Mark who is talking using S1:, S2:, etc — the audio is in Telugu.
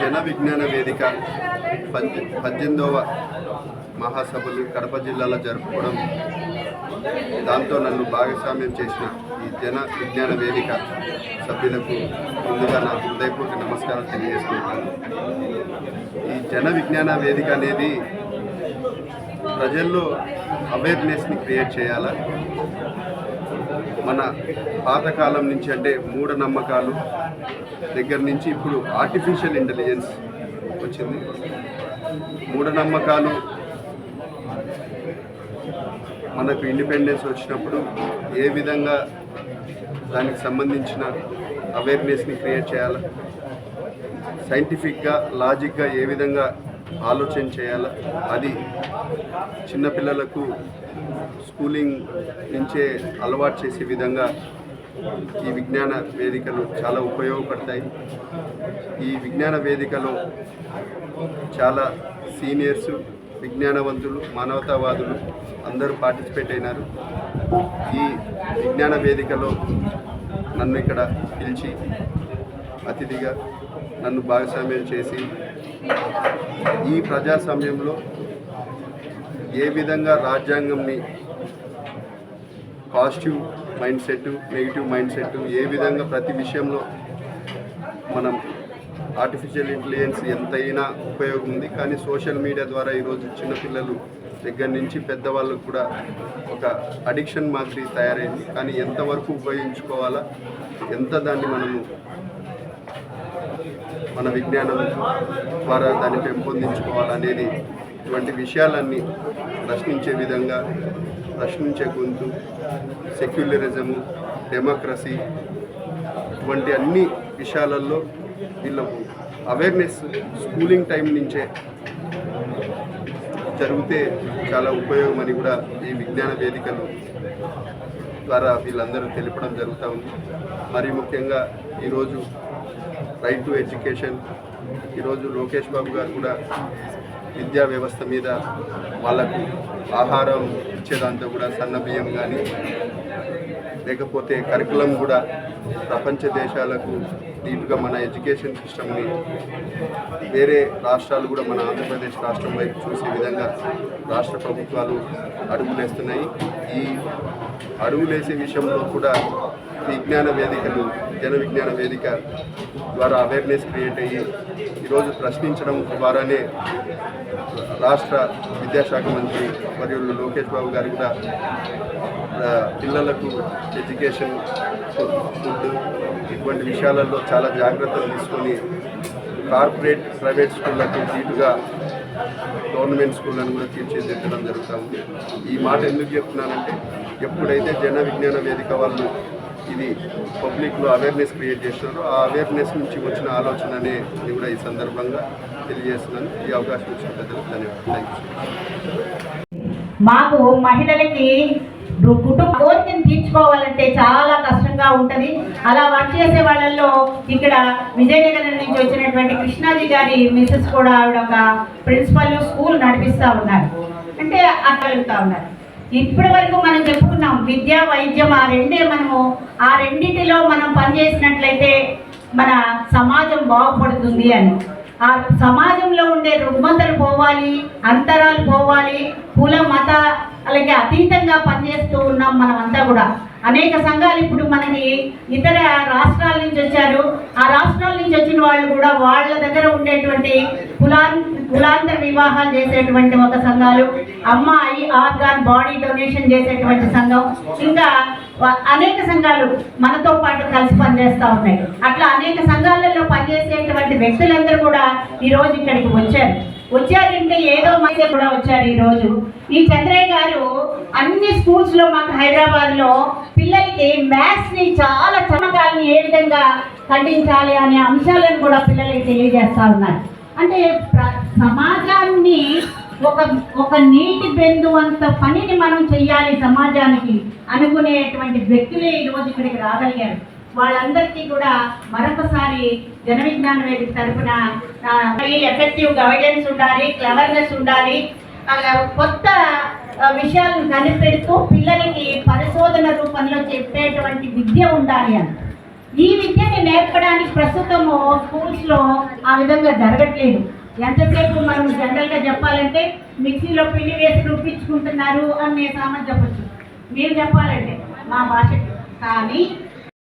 S1: జన విజ్ఞాన వేదిక పద్దెనిమిదవ మహాసభలు కడప జిల్లాలో జరుపుకోవడం దాంతో నన్ను భాగస్వామ్యం చేసిన ఈ జన విజ్ఞాన వేదిక సభ్యులకు ముందుగా నా హృదయపూర్వక నమస్కారం తెలియజేస్తున్నాను. ఈ జన విజ్ఞాన వేదిక అనేది ప్రజల్లో అవేర్నెస్ని క్రియేట్ చేయాలా? మన పాతకాలం నుంచి అంటే మూఢనమ్మకాలు దగ్గర నుంచి ఇప్పుడు ఆర్టిఫిషియల్ ఇంటెలిజెన్స్ వచ్చింది. మూఢనమ్మకాలు మనకు ఇండిపెండెన్స్ వచ్చినప్పుడు ఏ విధంగా దానికి సంబంధించిన అవేర్నెస్ని క్రియేట్ చేయాలా? సైంటిఫిక్గా లాజిక్గా ఏ విధంగా ఆలోచన చేయాలా? అది చిన్నపిల్లలకు స్కూలింగ్ నుంచే అలవాటు చేసే విధంగా ఈ విజ్ఞాన వేదికలు చాలా ఉపయోగపడతాయి. ఈ విజ్ఞాన వేదికలో చాలా సీనియర్స్ విజ్ఞానవంతులు మానవతావాదులు అందరూ పార్టిసిపేట్ అయినారు. ఈ విజ్ఞాన వేదికలో నన్ను ఇక్కడ పిలిచి అతిథిగా నన్ను భాగస్వామ్యం చేసి ఈ ప్రజాస్వామ్యంలో ఏ విధంగా రాజ్యాంగంని positive mind set negative mind set ఏ విధంగా ప్రతి విషయంలో మనం ఆర్టిఫిషియల్ ఇంటెలిజెన్స్ ఎంతైనా ఉపయోగం ఉంది. కానీ సోషల్ మీడియా ద్వారా ఈరోజు చిన్నపిల్లలు దగ్గర నుంచి పెద్దవాళ్ళకు కూడా ఒక అడిక్షన్ మాదిరి తయారైంది. కానీ ఎంతవరకు ఉపయోగించుకోవాలా ఎంత దాన్ని మనము మన విజ్ఞానం ద్వారా దాన్ని పెంపొందించుకోవాలనేది ఇటువంటి విషయాలన్నీ ప్రశ్నించే విధంగా ప్రశ్నించే గొంతు సెక్యులరిజము డెమోక్రసీ ఇటువంటి అన్ని విషయాలలో వీళ్ళకు అవేర్నెస్ స్కూలింగ్ టైం నుంచే జరిగితే చాలా ఉపయోగం అని కూడా ఈ విజ్ఞాన వేదికలు ద్వారా వీళ్ళందరూ తెలపడం జరుగుతూ ఉంది. మరి ముఖ్యంగా ఈరోజు రైట్ టు ఎడ్యుకేషన్ ఈరోజు లోకేష్ బాబు గారు కూడా విద్యా వ్యవస్థ మీద వాళ్ళకు ఆహారం ఇచ్చేదాంతో కూడా సన్న బియ్యం కానీ లేకపోతే కరికులం కూడా ప్రపంచ దేశాలకు నీటుగా మన ఎడ్యుకేషన్ సిస్టమ్ని వేరే రాష్ట్రాలు కూడా మన ఆంధ్రప్రదేశ్ రాష్ట్రం వైపు చూసే విధంగా రాష్ట్ర ప్రభుత్వాలు అడుగులేస్తున్నాయి. ఈ అడుగులేసే విషయంలో కూడా విజ్ఞాన వేదికలు జన విజ్ఞాన వేదిక ద్వారా అవేర్నెస్ క్రియేట్ అయ్యి ఈరోజు ప్రశ్నించడం ద్వారానే రాష్ట్ర విద్యాశాఖ మంత్రి మరియు లోకేష్ బాబు గారు కూడా పిల్లలకు ఎడ్యుకేషన్ ఫుడ్ ఇటువంటి విషయాలలో చాలా జాగ్రత్తలు తీసుకొని కార్పొరేట్ ప్రైవేట్ స్కూళ్ళకు దీటుగా గవర్నమెంట్ స్కూళ్ళను కూడా తీర్చిదిద్దడం జరుగుతుంది ఈ మాట ఎందుకు చెప్తున్నానంటే ఎప్పుడైతే జన విజ్ఞాన వేదిక వాళ్ళు ఇది పబ్లిక్లో అవేర్నెస్ క్రియేట్ చేస్తున్నారో. ఆ అవేర్నెస్ నుంచి వచ్చిన ఆలోచన అనేది కూడా ఈ సందర్భంగా తెలియజేస్తున్నాను. ఈ అవకాశం ఇచ్చిన ప్రజలకు ధన్యవాదాలు. థ్యాంక్ యూ
S2: మాకు మహిళలకి కుటుంబ కోరికను తీర్చుకోవాలంటే చాలా కష్టంగా ఉంటుంది. అలా వర్క్ చేసే వాళ్ళల్లో ఇక్కడ విజయనగరం నుంచి వచ్చినటువంటి కృష్ణాజీ గారి మిస్సెస్ కూడా ఆవిడ ఒక ప్రిన్సిపల్ స్కూల్ నడిపిస్తా ఉన్నారు. అంటే అట్లా ఉన్నారు. ఇప్పటి వరకు మనం చెప్పుకున్నాం విద్య వైద్యం ఆ రెండే మనము ఆ రెండింటిలో మనం పనిచేసినట్లయితే మన సమాజం బాగుపడుతుంది అని. ఆ సమాజంలో ఉండే రుగ్మతలు పోవాలి అంతరాలు పోవాలి కుల మత అలాగే అతీతంగా పనిచేస్తూ ఉన్నాం మనమంతా కూడా. అనేక సంఘాలు ఇప్పుడు మనకి ఇతర రాష్ట్రాల నుంచి వచ్చారు ఆ రాష్ట్రాల నుంచి వచ్చిన వాళ్ళు కూడా వాళ్ళ దగ్గర ఉండేటువంటి కులాన్ కులాంతర వివాహాలు చేసేటువంటి ఒక సంఘాలు అమ్మాయి ఆర్గాన్ బాడీ డొనేషన్ చేసేటువంటి సంఘం ఇంకా అనేక సంఘాలు మనతో పాటు కలిసి పనిచేస్తూ ఉన్నాయి. అట్లా అనేక సంఘాలలో పనిచేసేటువంటి వ్యక్తులందరూ కూడా ఈ రోజు ఇక్కడికి వచ్చారు. వచ్చారంటే ఏదో మధ్య కూడా వచ్చారు ఈ రోజు. ఈ చంద్రయ్య గారు అన్ని స్కూల్స్లో మాకు హైదరాబాద్లో పిల్లలకి మ్యాథ్స్ని చాలా చమకాలని ఏ విధంగా ఖండించాలి అనే అంశాలను కూడా పిల్లలకి తెలియజేస్తా ఉన్నారు. అంటే ప్ర- సమాజాన్ని ఒక ఒక నీటి బిందు అంత పనిని మనం చెయ్యాలి సమాజానికి అనుకునేటువంటి వ్యక్తులే ఈరోజు రోజు ఇక్కడికి రాగలిగారు. వాళ్ళందరికీ కూడా మరొకసారి జన విజ్ఞాన వేదిక తరఫున ఎఫెక్టివ్ గైడెన్స్ ఉండాలి క్లవర్నెస్ ఉండాలి అలా కొత్త విషయాలను కనిపెడుతూ పిల్లలకి పరిశోధన రూపంలో చెప్పేటువంటి విద్య ఉండాలి అని. ఈ విద్యని నేర్పడానికి ప్రస్తుతము స్కూల్స్లో ఆ విధంగా జరగట్లేదు. ఎంతసేపు మనం జనరల్గా చెప్పాలంటే మిక్సీలో పిండి వేసి రుబ్బించుకుంటున్నారు అని నేను సామాన్ చెప్పచ్చు మీరు చెప్పాలంటే మా భాష కానీ